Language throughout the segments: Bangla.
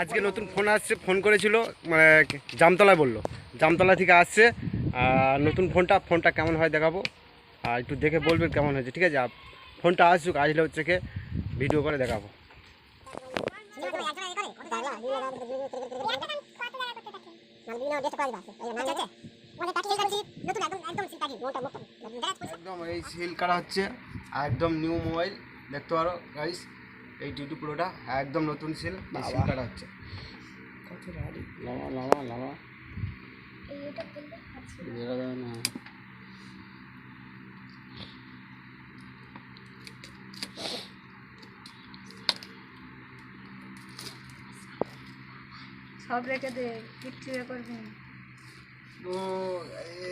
আজকে নতুন ফোন আসছে, ফোন করেছিল মানে জামতলায় বলল। জামতলা থেকে আসছে, আর নতুন ফোনটা ফোনটা কেমন হয় দেখাবো। আর একটু দেখে বলবেন কেমন হয়েছে, ঠিক আছে? ফোনটা আসুক, আসলে হচ্ছে ভিডিও করে দেখাবো। একদম এই সেল করা হচ্ছে একদম নিউ মোবাইল দেখতে পারো গাইস এই টিটু প্রোটা একদম নতুন সেল সেল করা হচ্ছে। লামা লামা লামা দেখা না। সব রেখে দে কিচ্ছু এ করবি না। ও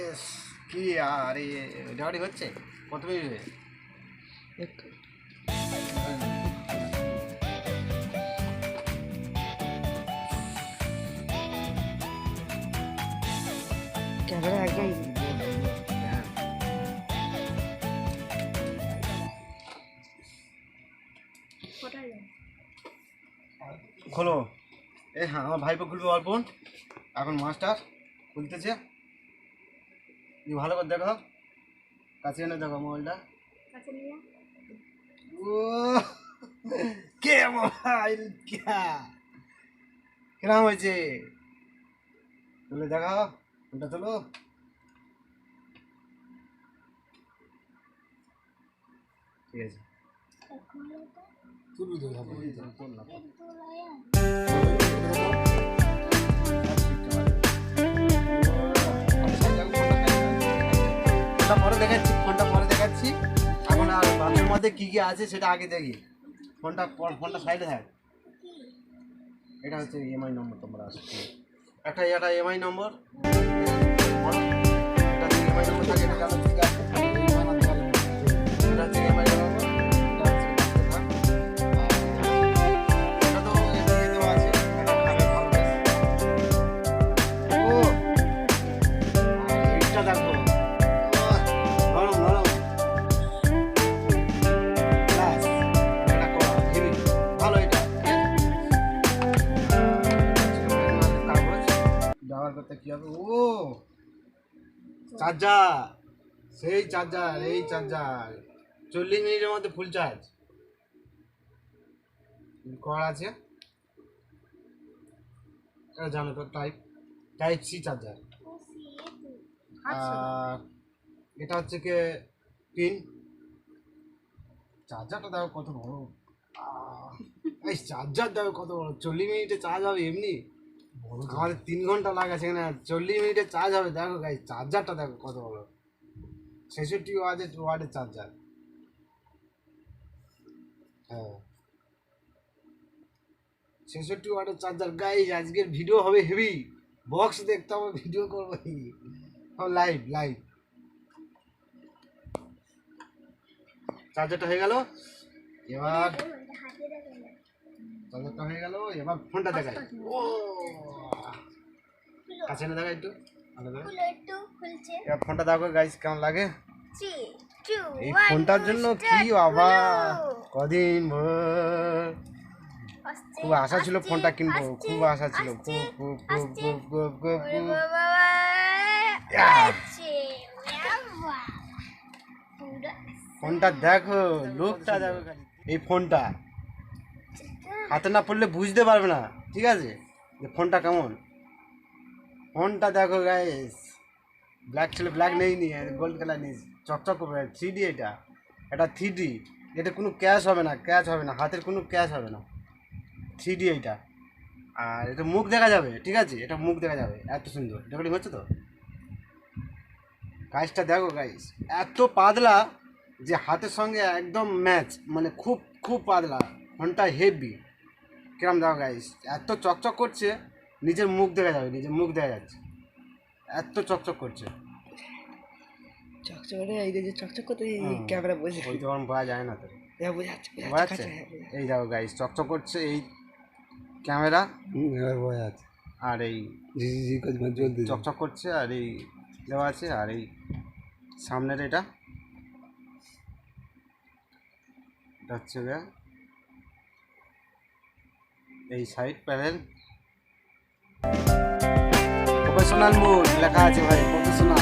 এস, কি আর এই গাড়ি হচ্ছে কত মিনিট হয়ে ক্যামেরা একদম হ্যাঁ। খোলো এ হ্যাঁ আমার ভাইপো খুলবে অল্প। এখন মাস্টার খুলতেছে। তুমি ভালো করে দেখো। কাছে এনে দেখো মোবাইলটা। ও কে মোবাইল কিরম হয়েছে? তুলে দেখাও ফোনটা তোলো। ঠিক আছে। তুলু দেখাবো ফোনটা পরে দেখাচ্ছি, ফোনটা পরে দেখাচ্ছি। এখন আর বাসের মধ্যে কি কি আছে সেটা আগে দেখি। ফোনটা ফোনটা সাইডে থাক। এটা হচ্ছে ইএমআই নম্বর তোমরা আসছে একটা এটা ইএমআই নম্বর এটা ইএমআই নম্বর থাকে, এটা ঠিক আছে। করতে কি হবে? ও, চার্জার। সেই চার্জার, এই চার্জার। চল্লিশ মিনিটের মধ্যে ফুল চার্জ করা আছে? জানো তো টাইপ টাইপ সি চার্জার। আর এটা হচ্ছে কি পিন চার্জারটা দেখো কত বড়। এই চার্জার দেখো কত বড়। চল্লিশ মিনিটে চার্জ হবে এমনি। আমাদের তিন ঘণ্টা লাগে সেখানে চল্লিশ মিনিটে চার্জ হবে। দেখো গাই চার্জারটা দেখো কত বড়। ছেষট্টি ওয়াটের ওয়াটের চার্জার হ্যাঁ। ছেষট্টি ওয়াটের চার্জার গাইজ আজকের ভিডিও হবে হেভি বক্স দেখতে হবে ভিডিও করব। লাইভ লাইভ চার্জারটা হয়ে গেল। এবার চার্জারটা হয়ে গেল। এবার ফোনটা দেখাই। ও! কাছে না দেখা একটু। এবার ফোনটা দেখো গাইজ কেমন লাগে? এই ফোনটার জন্য কি বাবা কদিন খুব আশা ছিল ফোনটা কিনবো খুব আশা ছিল। খুব খুব খুব খুব খুব খুব খুব ফোনটা দেখো লোকটা দেখো এই ফোনটা হাতে না পড়লে বুঝতে পারবে না ঠিক আছে? যে ফোনটা কেমন? ফোনটা দেখো গাইস ব্ল্যাক ছিল ব্ল্যাক নেই নি গোল্ড কালার নেই, চকচক থ্রি ডি এটা। এটা থ্রি ডি এটা কোনো ক্যাশ হবে না ক্যাশ হবে না, হাতের কোনো ক্যাশ হবে না। থ্রি ডি এইটা। আর এটা মুখ দেখা যাবে, ঠিক আছে? এটা মুখ দেখা যাবে, এত সুন্দর। রেকর্ডিং হচ্ছে তো? গাইসটা দেখো গাইস এত পাতলা যে হাতের সঙ্গে একদম ম্যাচ মানে খুব খুব পাতলা। ফোনটা হেভি কিরম দেখো গাইস এত চকচক করছে নিজের মুখ দেখা যাবে নিজের মুখ দেখা যাচ্ছে। এত চকচক করছে। চকচকে এই যে চকচক করতে এই ক্যামেরা বসে। ওই তো বোঝা যায় না তো। হ্যাঁ বোঝা যাচ্ছে? বোঝা- এই দেখো গাইস চকচক করছে এই ক্যামেরা। বয় আছে আর এই চকচক করছে আর এই দেওয়া আছে আর এই সামনের এটা। এটা হচ্ছে গিয়ে এই সাইড প্যানেল প্রফেশনাল মুড লেখা আছে ভাই প্রফেশনাল